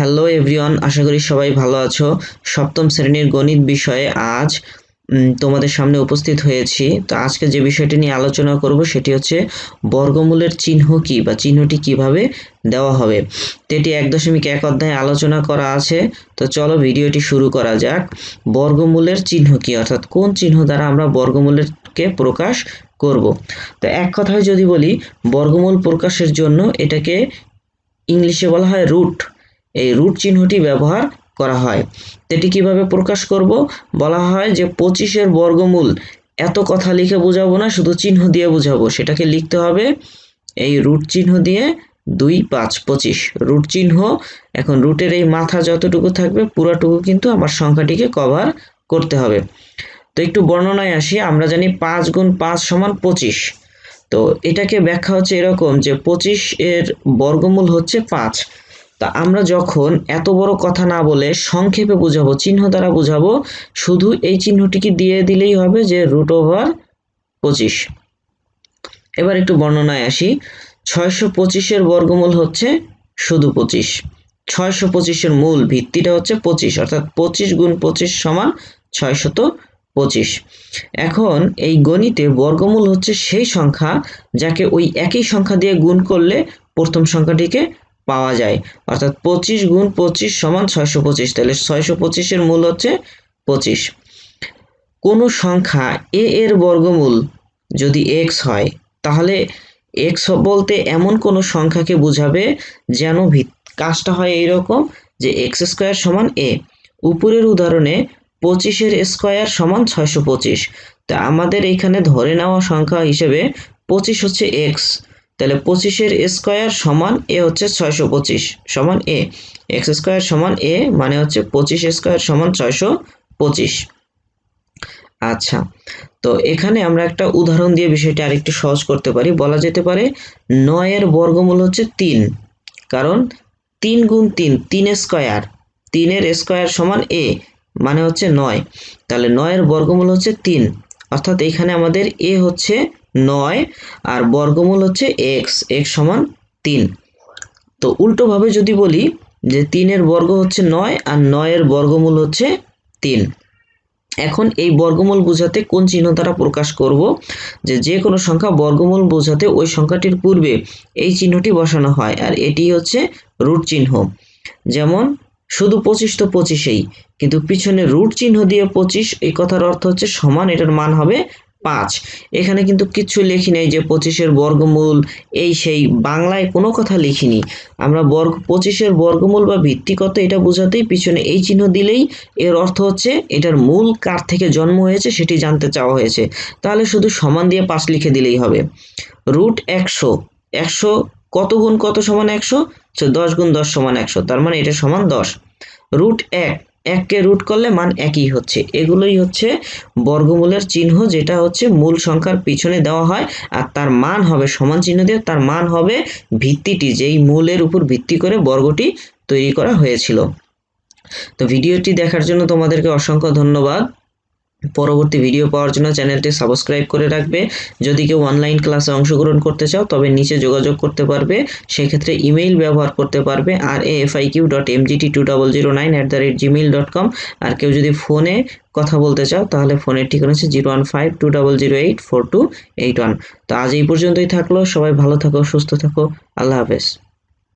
Hello everyone আশা করি সবাই ভালো আছো। সপ্তম শ্রেণির গণিত বিষয়ে আজ তোমাদের সামনে উপস্থিত হয়েছি। তো আজকে যে বিষয়টি নিয়ে আলোচনা করব সেটি হচ্ছে বর্গমূলের চিহ্ন কি বা চিহ্নটি কীভাবে দেওয়া হবে। তো এটি এক দশমিক এক অধ্যায়ে আলোচনা করা আছে। তো চলো ভিডিওটি শুরু করা যাক। বর্গমূলের চিহ্ন কি? অর্থাৎ কোন চিহ্ন দ্বারা আমরা বর্গমূলেরকে প্রকাশ করব? তো এক কথায় যদি বলি, বর্গমূল প্রকাশের জন্য এটাকে ইংলিশে বলা হয় রুট। এই রুট চিহ্নটি ব্যবহার করা হয়। এটি কীভাবে প্রকাশ করব? বলা হয় যে পঁচিশের বর্গমূল, এত কথা লিখে বোঝাবো না, শুধু চিহ্ন দিয়ে বোঝাবো। সেটাকে লিখতে হবে এই রুট চিহ্ন দিয়ে দুই পাঁচ পঁচিশ। রুট চিহ্ন, এখন রুটের এই মাথা যতটুকু থাকবে, পুরোটুকু কিন্তু আমার সংখ্যাটিকে কভার করতে হবে। তো একটু বর্ণনায় আসি, আমরা জানি পাঁচ গুণ পাঁচ সমান পঁচিশ। তো এটাকে ব্যাখ্যা হচ্ছে এরকম যে পঁচিশ এর বর্গমূল হচ্ছে পাঁচ। তা আমরা যখন এত বড় কথা না বলে সংক্ষেপে বুঝাবো, চিহ্ন দ্বারা বুঝাবো, শুধু এই চিহ্নটিকে দিয়ে দিলেই হবে যে রুট ওভার পঁচিশ। এবার একটু বর্ণনায় আসি। ছয়শো পঁচিশের বর্গমূল হচ্ছে শুধু পঁচিশ। ছয়শো পঁচিশের মূল ভিত্তিটা হচ্ছে পঁচিশ, অর্থাৎ পঁচিশ গুণ পঁচিশ সমান ছয়শত পঁচিশ। এখন এই গণিতে বর্গমূল হচ্ছে সেই সংখ্যা যাকে ওই একই সংখ্যা দিয়ে গুণ করলে প্রথম সংখ্যাটিকে পাওয়া যায়। অর্থাৎ পঁচিশ গুণ পঁচিশ সমান ছয়শো পঁচিশ। তাহলে ছয়শো পঁচিশের মূল হচ্ছে পঁচিশ। কোনো সংখ্যা এ এর বর্গমূল যদি এক্স হয়, তাহলে এক্স বলতে এমন কোনো সংখ্যাকে বোঝাবে যেন ভিত- কাজটা হয় এইরকম যে এক্স স্কোয়ার সমান এ উপরের উদাহরণে পঁচিশের স্কোয়ার সমান ছয়শো পঁচিশ। তা আমাদের এখানে ধরে নেওয়া সংখ্যা হিসেবে পঁচিশ হচ্ছে এক্স তাহলে পঁচিশের স্কোয়ার সমান এ হচ্ছে ছয়শো পঁচিশ সমান এ। এক্স স্কোয়ার সমান এ মানে হচ্ছে পঁচিশ স্কোয়ার সমান ছয়শো পঁচিশ। আচ্ছা তো এখানে আমরা একটা উদাহরণ দিয়ে বিষয়টা আরেকটু সহজ করতে পারি। বলা যেতে পারে নয়ের বর্গমূল হচ্ছে তিন, কারণ তিন গুণ তিন তিন স্কোয়ার, তিনের স্কোয়ার সমান এ মানে হচ্ছে নয়। তাহলে নয়ের বর্গমূল হচ্ছে তিন, অর্থাৎ এখানে আমাদের এ হচ্ছে নয় আর বর্গমূল হচ্ছে এক্স এক্স সমান তিন। তো উল্টোভাবে যদি বলি যে তিনের বর্গ হচ্ছে নয় আর নয়ের বর্গমূল হচ্ছে তিন। এখন এই বর্গমূল বোঝাতে কোন চিহ্ন দ্বারা প্রকাশ করব? যে যে কোনো সংখ্যা বর্গমূল বোঝাতে ওই সংখ্যাটির পূর্বে এই চিহ্নটি বসানো হয় আর এটি হচ্ছে রুট চিহ্ন। যেমন, শুধু পঁচিশ তো পঁচিশেই, কিন্তু পিছনে রুট চিহ্ন দিয়ে পঁচিশ, এই কথার অর্থ হচ্ছে সমান, এটার মান হবে পাঁচ। এখানে কিন্তু কিচ্ছু লেখি নাই যে পঁচিশের বর্গমূল এই সেই, বাংলায় কোনো কথা লিখিনি। আমরা বর্গ, পঁচিশের বর্গমূল বা ভিত্তি কত এটা বোঝাতেই পিছনে এই চিহ্ন দিলেই এর অর্থ হচ্ছে এটার মূল কার থেকে জন্ম হয়েছে সেটি জানতে চাওয়া হয়েছে। তাহলে শুধু সমান দিয়ে পাঁচ লিখে দিলেই হবে। রুট একশো একশো কত গুণ কত সমান একশো? দশ গুণ দশ সমান একশো, তার মানে এটা সমান দশ। রুট এক এককে রুট করলে মান একই হচ্ছে। এগুলোই হচ্ছে বর্গমূলের চিহ্ন, যেটা হচ্ছে মূল সংখ্যার পিছনে দেওয়া হয়, আর তার মান হবে সমান চিহ্ন দিয়ে তার মান হবে ভিত্তিটি, যেই মূলের উপর ভিত্তি করে বর্গটি তৈরি করা হয়েছিল। তো ভিডিওটি দেখার জন্য তোমাদেরকে অসংখ্য ধন্যবাদ। পরবর্তী ভিডিও পাওয়ার জন্য চ্যানেলটি সাবস্ক্রাইব করে রাখবে। যদি কেউ অনলাইন ক্লাসে অংশগ্রহণ করতে চাও, তবে নিচে যোগাযোগ করতে পারবে। সেক্ষেত্রে ইমেইল ব্যবহার করতে পারবে R A F I Q dot M GT two double zero nine at the rate Gmail dot com আর কেউ যদি ফোনে কথা বলতে চাও, তাহলে ফোনের ঠিকানা হচ্ছে zero one five two double zero eight four two eight one তো আজ এই পর্যন্তই থাকল। সবাই ভালো থাকো, সুস্থ থাকো। আল্লাহ হাফেজ।